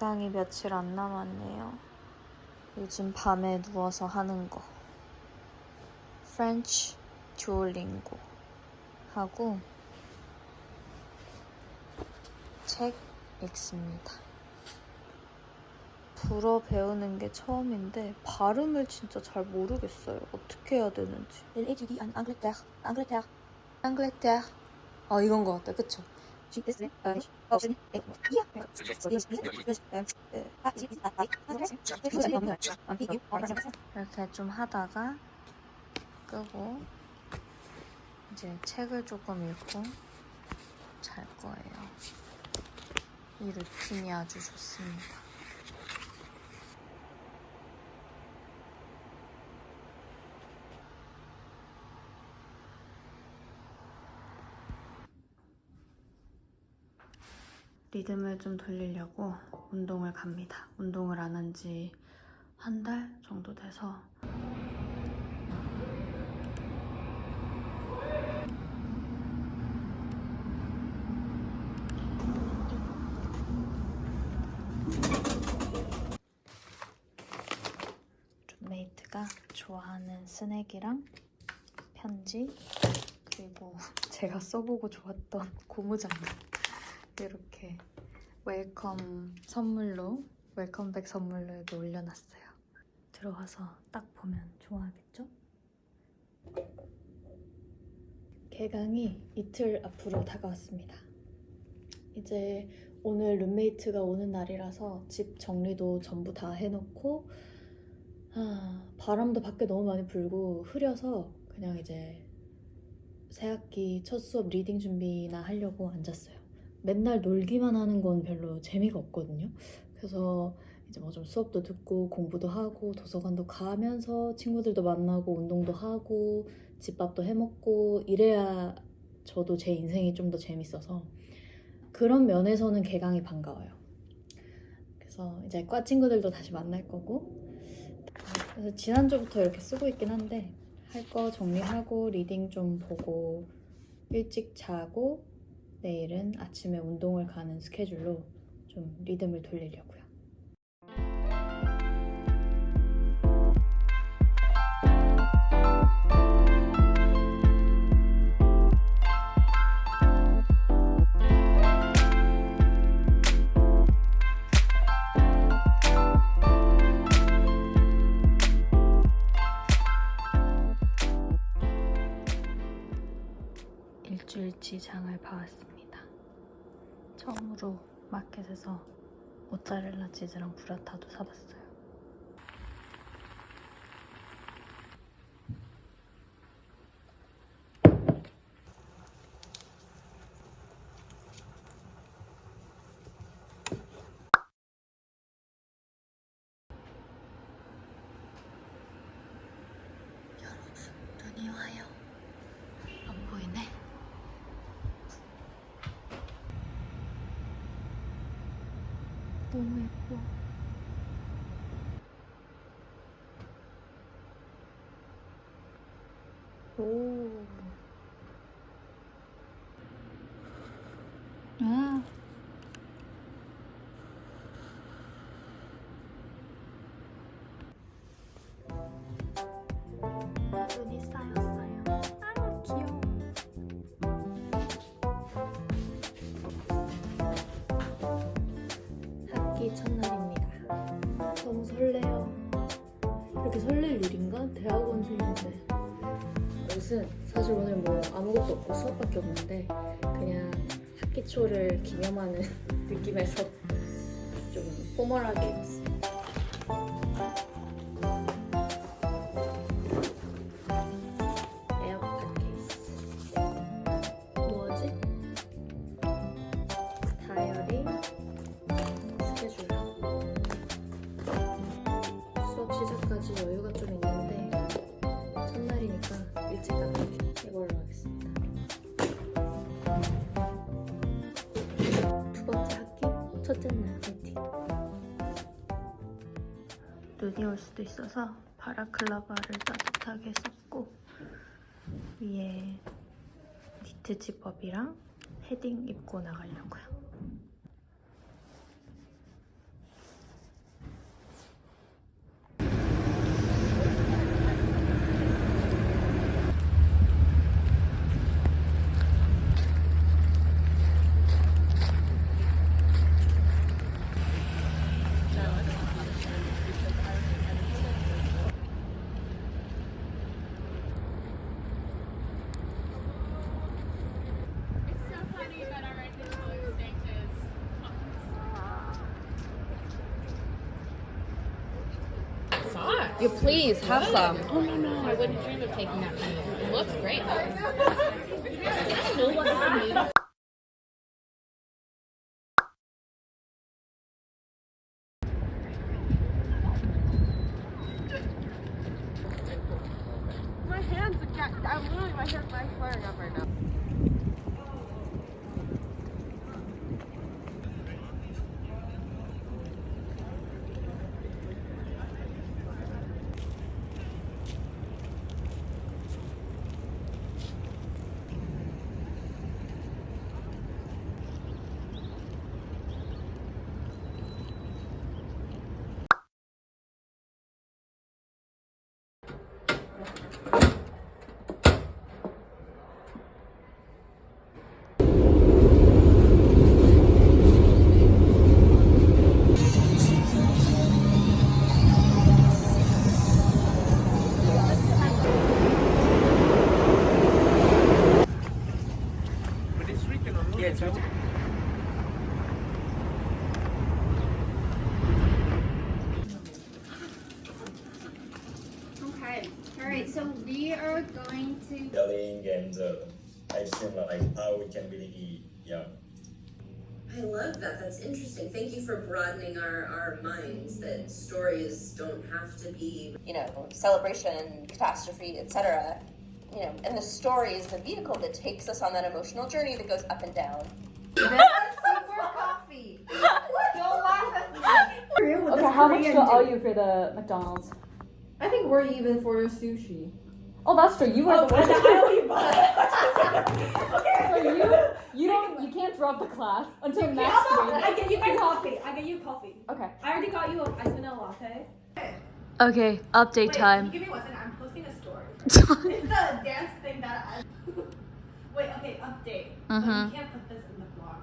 개강이 며칠 안 남았네요. 요즘 밤에 누워서 하는 거. 프렌치 듀오링고 하고 책 읽습니다. 불어 배우는 게 처음인데 발음을 진짜 잘 모르겠어요. 어떻게 해야 되는지. Elle étudie en. Angleterre. Angleterre. 아 이건 것 같다. 그쵸? 이렇게 좀 하다가 끄고 이제 책을 조금 읽고 잘 거예요. 이 루틴이 아주 좋습니다. 리듬을 좀 돌리려고 운동을 갑니다. 운동을 안 한 지 한 달 정도 돼서 룸메이트가 좋아하는 스낵이랑 편지 그리고 제가 써보고 좋았던 고무장갑 이렇게 웰컴 선물로 웰컴백 선물로 여기 올려놨어요. 들어가서 딱 보면 좋아하겠죠? 개강이 이틀 앞으로 다가왔습니다. 이제 오늘 룸메이트가 오는 날이라서 집 정리도 전부 다 해놓고 아, 바람도 밖에 너무 많이 불고 흐려서 그냥 이제 새학기 첫 수업 리딩 준비나 하려고 앉았어요. 맨날 놀기만 하는 건 별로 재미가 없거든요. 그래서 이제 뭐 좀 수업도 듣고 공부도 하고 도서관도 가면서 친구들도 만나고 운동도 하고 집밥도 해 먹고 이래야 저도 제 인생이 좀 더 재밌어서 그런 면에서는 개강이 반가워요. 그래서 이제 과 친구들도 다시 만날 거고 그래서 지난주부터 이렇게 쓰고 있긴 한데 할 거 정리하고 리딩 좀 보고 일찍 자고 내일은 아침에 운동을 가는 스케줄로 좀 리듬을 돌리려고 요. 일주일치 장을 봐왔습니다. 처음으로 마켓에서 모짜렐라 치즈랑 브라타도 사봤어요. 여러분, 눈이 와요. 안 보이네. 너무 예 수업밖에 없는데 그냥 학기 초를 기념하는 느낌에서 좀 포멀하게 눈이 올 수도 있어서 바라클라바를 따뜻하게 썼고 위에 니트 집업이랑 헤딩 입고 나가려고요 You please have some. Oh no no, I wouldn't dream of taking that from you. It looks great though. I know what I need. How we can really yeah I love that. That's interesting. Thank you for broadening our, our minds that stories don't have to be, you know, celebration, catastrophe, etc. You know, and the story is the vehicle that takes us on that emotional journey that goes up and down. super coffee. Don't laugh at me. Okay, how much do owe you for the McDonald's? I think we're even for a sushi. Oh, that's true. You are the one. Okay. So you you don't you can't drop the class until next week. I week. get you guys coffee. I get you coffee. Okay. I already got you a ice vanilla latte. Okay. Update Wait, time. Give me one second. I'm posting a story. it's the dance thing that I. Wait. Okay. Update. But Mhm. you can't put this in the vlog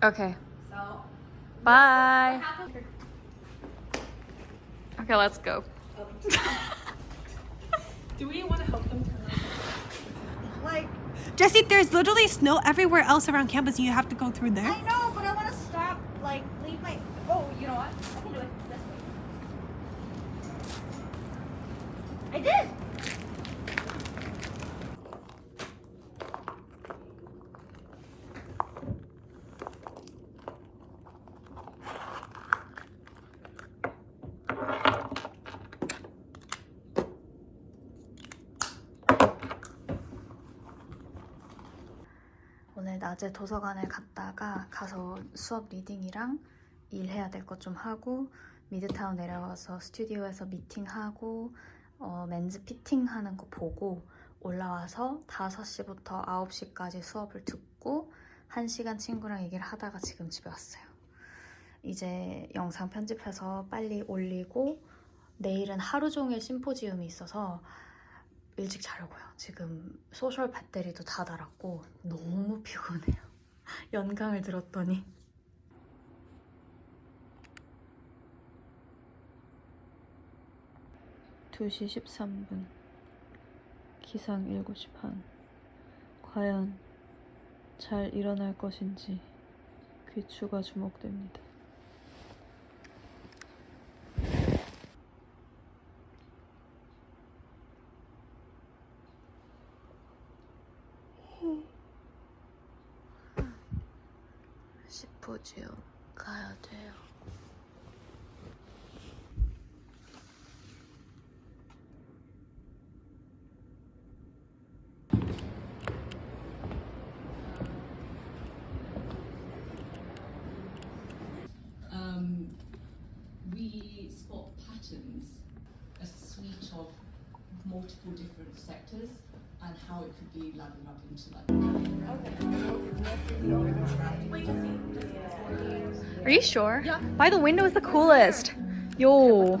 though. Okay. So. Bye. What happened? Okay, let's go. Do we want to help them turn on? Like, Jesse, there's literally snow everywhere else around campus, and you have to go through there. I know, but I want to stop, like, leave my. Oh, you know what? 낮에 도서관에 갔다가 가서 수업 리딩이랑 일해야 될 것 좀 하고 미드타운 내려가서 스튜디오에서 미팅하고 어, 멘즈 피팅하는 거 보고 올라와서 5시부터 9시까지 수업을 듣고 1시간 친구랑 얘기를 하다가 지금 집에 왔어요. 이제 영상 편집해서 빨리 올리고 내일은 하루 종일 심포지움이 있어서 일찍 자려고요. 지금 소셜 배터리도 다 닳았고 너무 피곤해요. 연강을 들었더니 (2시 13분) 기상 (7시 반) 과연 잘 일어날 것인지 귀추가 주목됩니다. Multiple different sectors, and how it could be lathered up into like. Are you sure? Yeah. By the window is the coolest. Yo.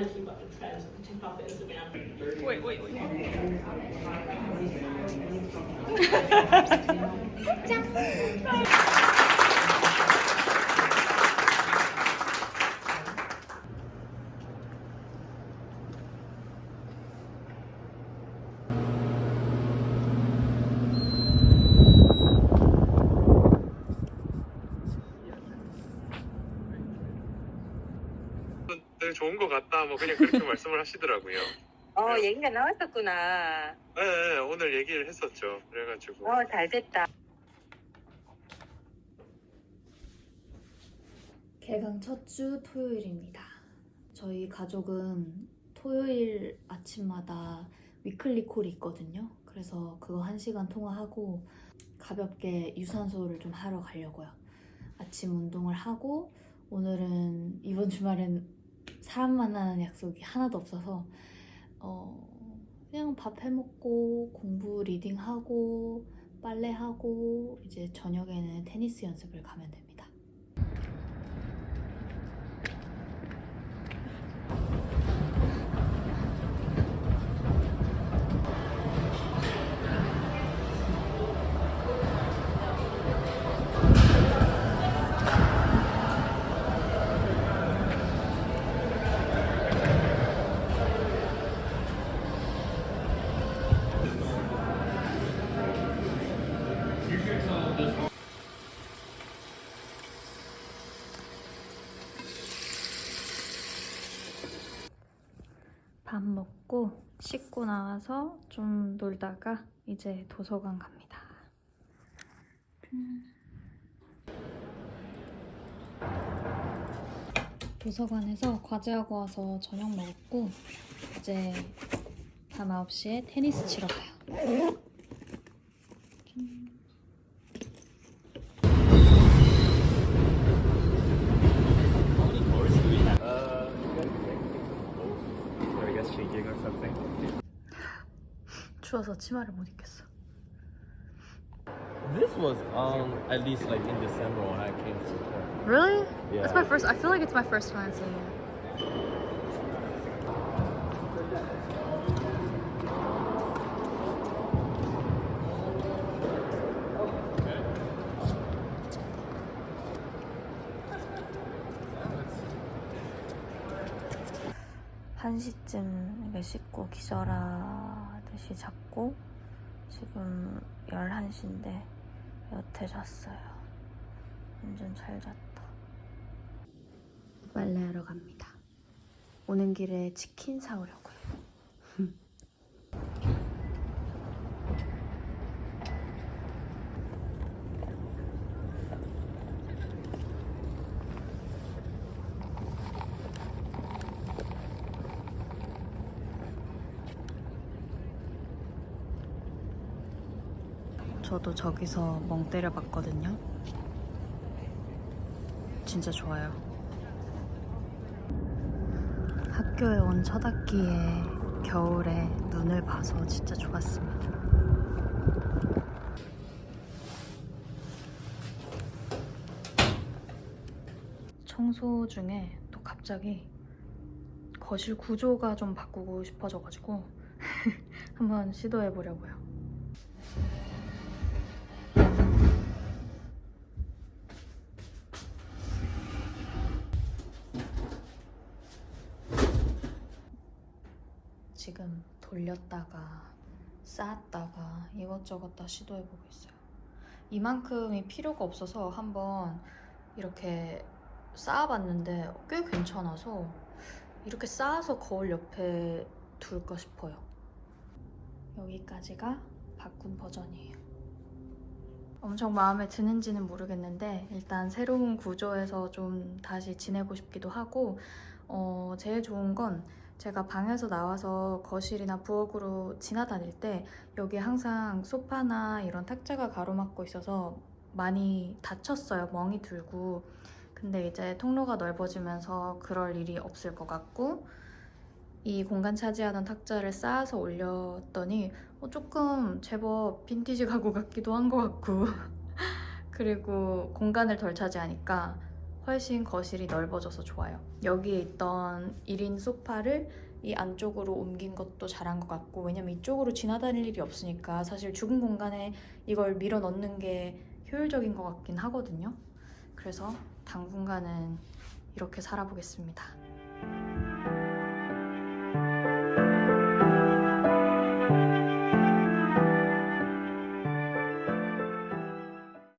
to keep up the trends with TikTok and Instagram. Wait, wait, wait. 되게 좋은 것 같다 뭐 그냥 그렇게 말씀을 하시더라고요. 어, 얘기가 나왔었구나. 네, 네, 오늘 얘기를 했었죠. 그래가지고 어, 잘 됐다. 개강 첫 주 토요일입니다. 저희 가족은 토요일 아침마다 위클리 콜이 있거든요. 그래서 그거 한 시간 통화하고 가볍게 유산소를 좀 하러 가려고요. 아침 운동을 하고 오늘은 이번 주말엔 사람 만나는 약속이 하나도 없어서 어, 그냥 밥 해먹고 공부 리딩하고 빨래하고 이제 저녁에는 테니스 연습을 가면 됩니다. 밥 먹고 씻고 나와서 좀 놀다가 이제 도서관 갑니다. 음. 도서관에서 과제하고 와서 저녁 먹었고 이제 밤 9시에 테니스 치러 가요. I guess changing or something. 추워서 치마를 못 입겠어. This was um at least like in December when I came to Japan. Really? Yeah. It's my first. I feel like it's my first time seeing it. 시쯤 이게 씻고 기절하듯이 잤고 지금 11시인데 여태 잤어요. 완전 잘 잤다. 빨래하러 갑니다. 오는 길에 치킨 사오려고요. 저도 저기서 멍 때려봤거든요. 진짜 좋아요. 학교에 온 첫 학기에 겨울에 눈을 봐서 진짜 좋았습니다. 청소 중에 또 갑자기 거실 구조가 좀 바꾸고 싶어져가지고 한번 시도해 보려고요. 돌렸다가 쌓았다가 이것저것 다 시도해보고 있어요. 이만큼이 필요가 없어서 한번 이렇게 쌓아봤는데 꽤 괜찮아서 이렇게 쌓아서 거울 옆에 둘까 싶어요. 여기까지가 바꾼 버전이에요. 엄청 마음에 드는지는 모르겠는데 일단 새로운 구조에서 좀 다시 지내고 싶기도 하고 어, 제일 좋은 건 제가 방에서 나와서 거실이나 부엌으로 지나다닐 때 여기 항상 소파나 이런 탁자가 가로막고 있어서 많이 다쳤어요. 멍이 들고. 근데 이제 통로가 넓어지면서 그럴 일이 없을 것 같고 이 공간 차지하던 탁자를 쌓아서 올렸더니 어, 조금 제법 빈티지 가구 같기도 한 것 같고 그리고 공간을 덜 차지하니까 훨씬 거실이 넓어져서 좋아요. 여기에 있던 1인 소파를 이 안쪽으로 옮긴 것도 잘한 것 같고 왜냐면 이쪽으로 지나다닐 일이 없으니까 사실 죽은 공간에 이걸 밀어 넣는 게 효율적인 것 같긴 하거든요. 그래서 당분간은 이렇게 살아보겠습니다.